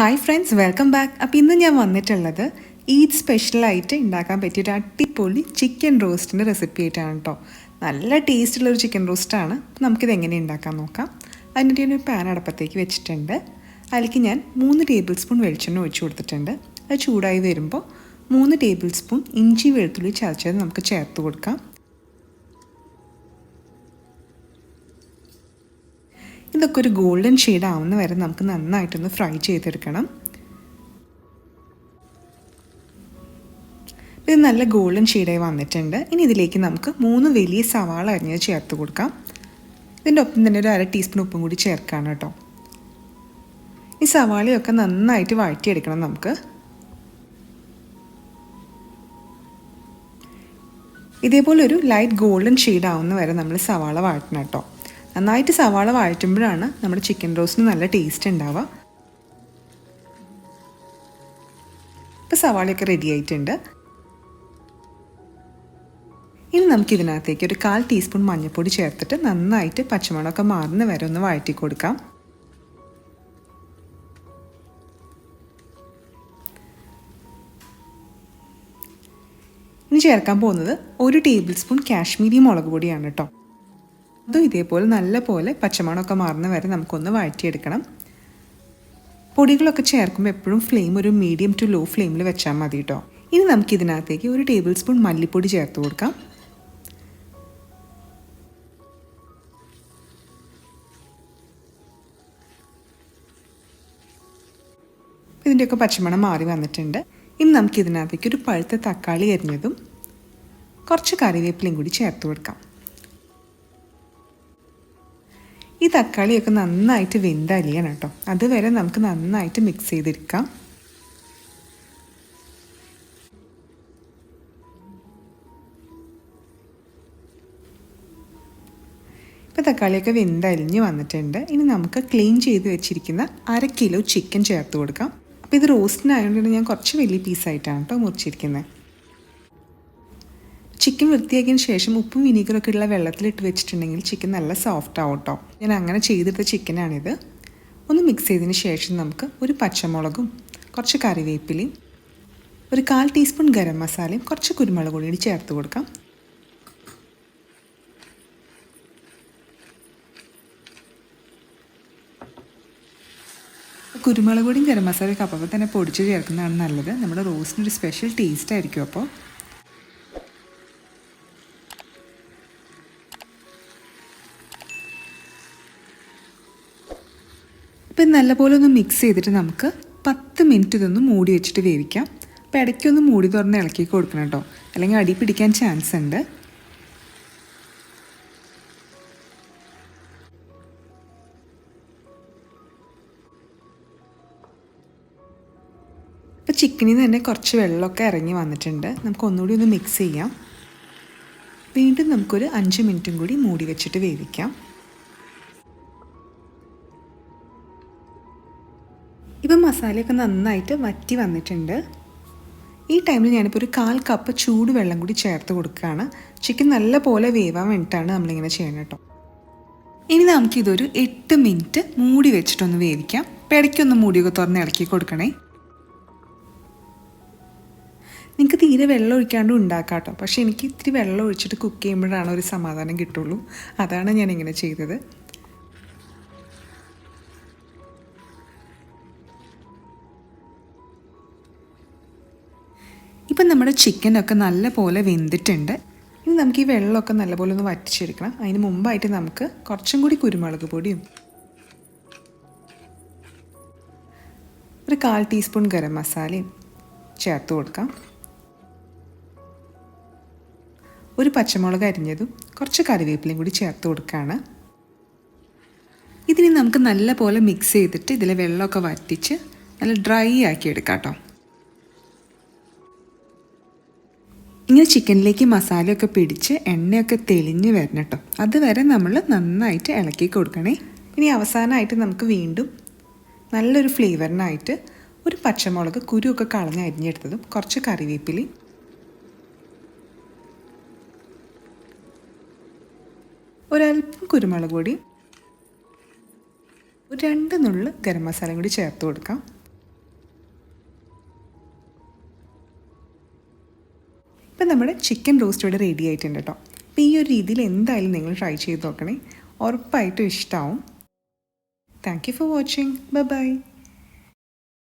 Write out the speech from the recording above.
Hi friends welcome back അപ്പോൾ ഇന്ന് ഞാൻ വന്നിട്ടുള്ളത് ഈദ് സ്പെഷ്യലായിട്ട് ഉണ്ടാക്കാൻ പറ്റിയൊരു അടിപൊളി ചിക്കൻ റോസ്റ്റിന്റെ റെസിപ്പി ആയിട്ടാണ് കേട്ടോ നല്ല ടേസ്റ്റുള്ള ഒരു ചിക്കൻ റോസ്റ്റാണ് നമുക്കിത് എങ്ങനെ ഉണ്ടാക്കാൻ നോക്കാം. അതിന്റെ ഒരു പാൻ അടപ്പത്തേക്ക് വെച്ചിട്ടുണ്ട്. അതിലേക്ക് ഞാൻ മൂന്ന് ടേബിൾ സ്പൂൺ വെളിച്ചെണ്ണ ഒഴിച്ചു കൊടുത്തിട്ടുണ്ട്. അത് ചൂടായി വരുമ്പോൾ മൂന്ന് ടേബിൾ സ്പൂൺ ഇഞ്ചി വെളുത്തുള്ളി ചതച്ചത് നമുക്ക് ചേർത്ത് കൊടുക്കാം. ഇതൊക്കെ ഒരു ഗോൾഡൻ ഷെയ്ഡ് ആവുന്ന വരെ നമുക്ക് നന്നായിട്ടൊന്ന് ഫ്രൈ ചെയ്തെടുക്കണം. ഇത് നല്ല ഗോൾഡൻ ഷെയ്ഡായി വന്നിട്ടുണ്ട്. ഇനി ഇതിലേക്ക് നമുക്ക് മൂന്ന് വലിയ സവാള അരിഞ്ഞത് ചേർത്ത് കൊടുക്കാം. ഇതിന്റെ ഒപ്പം തന്നെ ഒരു അര ടീസ്പൂൺ ഉപ്പും കൂടി ചേർക്കാണ് കേട്ടോ. ഈ സവാളയൊക്കെ നന്നായിട്ട് വഴറ്റിയെടുക്കണം നമുക്ക്. ഇതേപോലെ ഒരു ലൈറ്റ് ഗോൾഡൻ ഷെയ്ഡ് ആവുന്ന വരെ നമ്മൾ സവാള വഴറ്റണം കേട്ടോ. നന്നായിട്ട് സവാള വഴറ്റുമ്പോഴാണ് നമ്മുടെ ചിക്കൻ റോസ്റ്റിന് നല്ല ടേസ്റ്റ് ഉണ്ടാവുക. ഇപ്പോൾ സവാളയൊക്കെ റെഡി ആയിട്ടുണ്ട്. ഇനി നമുക്ക് ഇതിനകത്തേക്ക് ഒരു കാൽ ടീസ്പൂൺ മഞ്ഞൾപ്പൊടി ചേർത്തിട്ട് നന്നായിട്ട് പച്ചമുളകൊക്കെ മാറുന്ന വരെ ഒന്ന് വഴറ്റി കൊടുക്കാം. ഇനി ചേർക്കാൻ പോകുന്നത് ഒരു ടേബിൾ സ്പൂൺ കാശ്മീരി മുളക് പൊടിയാണ് കേട്ടോ. അതും ഇതേപോലെ നല്ല പോലെ പച്ചമണമൊക്കെ മാറുന്ന വരെ നമുക്കൊന്ന് വഴറ്റിയെടുക്കണം. പൊടികളൊക്കെ ചേർക്കുമ്പോൾ എപ്പോഴും ഫ്ലെയിം ഒരു മീഡിയം ടു ലോ ഫ്ലെയിമിൽ വെച്ചാൽ മതി കേട്ടോ ഇനി നമുക്ക് ഇതിനകത്തേക്ക് ഒരു ടേബിൾ സ്പൂൺ മല്ലിപ്പൊടി ചേർത്ത് കൊടുക്കാം. ഇതിന്റെയൊക്കെ പച്ചമണം മാറി വന്നിട്ടുണ്ട്. ഇനി നമുക്ക് ഇതിനകത്തേക്ക് ഒരു പഴുത്ത തക്കാളി അരിഞ്ഞതും കുറച്ച് കറിവേപ്പിലയും കൂടി ചേർത്ത് കൊടുക്കാം. ഈ തക്കാളിയൊക്കെ നന്നായിട്ട് വെന്തലിയണം കേട്ടോ. അതുവരെ നമുക്ക് നന്നായിട്ട് മിക്സ് ചെയ്തെടുക്കാം. ഇപ്പോൾ തക്കാളിയൊക്കെ വെന്തലിഞ്ഞ് വന്നിട്ടുണ്ട്. ഇനി നമുക്ക് ക്ലീൻ ചെയ്ത് വെച്ചിരിക്കുന്ന അര കിലോ ചിക്കൻ ചേർത്ത് കൊടുക്കാം. അപ്പോൾ ഇത് റോസ്റ്റിനായതുകൊണ്ട് ഞാൻ കുറച്ച് വലിയ പീസായിട്ടാണ് കേട്ടോ മുറിച്ചിരിക്കുന്നത് ചിക്കൻ വൃത്തിയാക്കിയതിന് ശേഷം ഉപ്പും വിനീഗറൊക്കെ ഉള്ള വെള്ളത്തിലിട്ട് വെച്ചിട്ടുണ്ടെങ്കിൽ ചിക്കൻ നല്ല സോഫ്റ്റ് ആവും കേട്ടോ ഞാൻ അങ്ങനെ ചെയ്തെടുത്ത ചിക്കനാണിത്. ഒന്ന് മിക്സ് ചെയ്തതിന് ശേഷം നമുക്ക് ഒരു പച്ചമുളകും കുറച്ച് കറിവേപ്പിലയും ഒരു കാൽ ടീസ്പൂൺ ഗരം മസാലയും കുറച്ച് കുരുമുളക് പൊടി ചേർത്ത് കൊടുക്കാം. കുരുമുളക് പൊടിയും ഗരം മസാലയൊക്കെ അപ്പോൾ തന്നെ പൊടിച്ച് ചേർക്കുന്നതാണ് നല്ലത്. നമ്മുടെ റോസ്റ്റിനൊരു സ്പെഷ്യൽ ടേസ്റ്റ് ആയിരിക്കും അപ്പോൾ. ഇപ്പം നല്ലപോലെ ഒന്ന് മിക്സ് ചെയ്തിട്ട് നമുക്ക് പത്ത് മിനിറ്റ് ഇതൊന്ന് മൂടി വെച്ചിട്ട് വേവിക്കാം. അപ്പോൾ ഇടയ്ക്കൊന്ന് മൂടി തുറന്ന് ഇളക്കി കൊടുക്കണം കേട്ടോ. അല്ലെങ്കിൽ അടി പിടിക്കാൻ ചാൻസ് ഉണ്ട്. ഇപ്പോൾ ചിക്കനിൽ നിന്ന് തന്നെ കുറച്ച് വെള്ളമൊക്കെ ഇറങ്ങി വന്നിട്ടുണ്ട്. നമുക്ക് ഒന്നുകൂടി ഒന്ന് മിക്സ് ചെയ്യാം. വീണ്ടും നമുക്കൊരു അഞ്ച് മിനിറ്റും കൂടി മൂടി വെച്ചിട്ട് വേവിക്കാം. ഇപ്പം മസാലയൊക്കെ നന്നായിട്ട് വറ്റി വന്നിട്ടുണ്ട്. ഈ ടൈമിൽ ഞാനിപ്പോൾ ഒരു കാൽ കപ്പ് ചൂട് വെള്ളം കൂടി ചേർത്ത് കൊടുക്കുകയാണ്. ചിക്കൻ നല്ല പോലെ വേവാൻ വേണ്ടിയിട്ടാണ് നമ്മളിങ്ങനെ ചെയ്യണം കേട്ടോ. ഇനി നമുക്കിതൊരു എട്ട് മിനിറ്റ് മൂടി വെച്ചിട്ടൊന്ന് വേവിക്കാം. പിടയ്ക്കൊന്ന് മൂടിയൊക്കെ തുറന്ന് ഇളക്കി കൊടുക്കണേ. നിങ്ങൾക്ക് തീരെ വെള്ളം ഒഴിക്കാണ്ട് ഉണ്ടാക്കാം കേട്ടോ. പക്ഷേ എനിക്ക് ഇത്തിരി വെള്ളം ഒഴിച്ചിട്ട് കുക്ക് ചെയ്യുമ്പോഴാണ് ഒരു സമാധാനം കിട്ടുള്ളൂ. അതാണ് ഞാൻ ഇങ്ങനെ ചെയ്തത്. ഇപ്പം നമ്മുടെ ചിക്കനൊക്കെ നല്ല പോലെ വെന്തിട്ടുണ്ട്. ഇനി നമുക്ക് ഈ വെള്ളമൊക്കെ നല്ലപോലെ ഒന്ന് വറ്റിച്ചെടുക്കണം. അതിന് മുമ്പായിട്ട് നമുക്ക് കുറച്ചും കൂടി കുരുമുളക് പൊടിയും ഒരു കാൽ ടീസ്പൂൺ ഗരം മസാലയും ചേർത്ത് കൊടുക്കാം. ഒരു പച്ചമുളക് അരിഞ്ഞതും കുറച്ച് കറിവേപ്പിലയും കൂടി ചേർത്ത് കൊടുക്കുകയാണ്. ഇതിന് നമുക്ക് നല്ലപോലെ മിക്സ് ചെയ്തിട്ട് ഇതിലെ വെള്ളമൊക്കെ വറ്റിച്ച് നല്ല ഡ്രൈ ആക്കി എടുക്കാം കേട്ടോ. ഇങ്ങനെ ചിക്കനിലേക്ക് മസാലയൊക്കെ പിടിച്ച് എണ്ണയൊക്കെ തെളിഞ്ഞ് വരണം കേട്ടോ അതുവരെ നമ്മൾ നന്നായിട്ട് ഇളക്കി കൊടുക്കണേ. ഇനി അവസാനമായിട്ട് നമുക്ക് വീണ്ടും നല്ലൊരു ഫ്ലേവറിനായിട്ട് ഒരു പച്ചമുളക് കുരുവൊക്കെ കളഞ്ഞ് അരിഞ്ഞെടുത്തതും കുറച്ച് കറിവേപ്പിലി ഒരല്പം കുരുമുളക് പൊടി ഒരു രണ്ട് നുള്ളു ഗരം മസാലയും കൂടി ചേർത്ത് കൊടുക്കാം. ഇപ്പം നമ്മുടെ ചിക്കൻ റോസ്റ്റ് ഇവിടെ റെഡി ആയിട്ടുണ്ട് കേട്ടോ. അപ്പോൾ ഈ ഒരു രീതിയിൽ എന്തായാലും നിങ്ങൾ ട്രൈ ചെയ്ത് നോക്കണേ. ഉറപ്പായിട്ടും ഇഷ്ടമാവും thank you for watching bye bye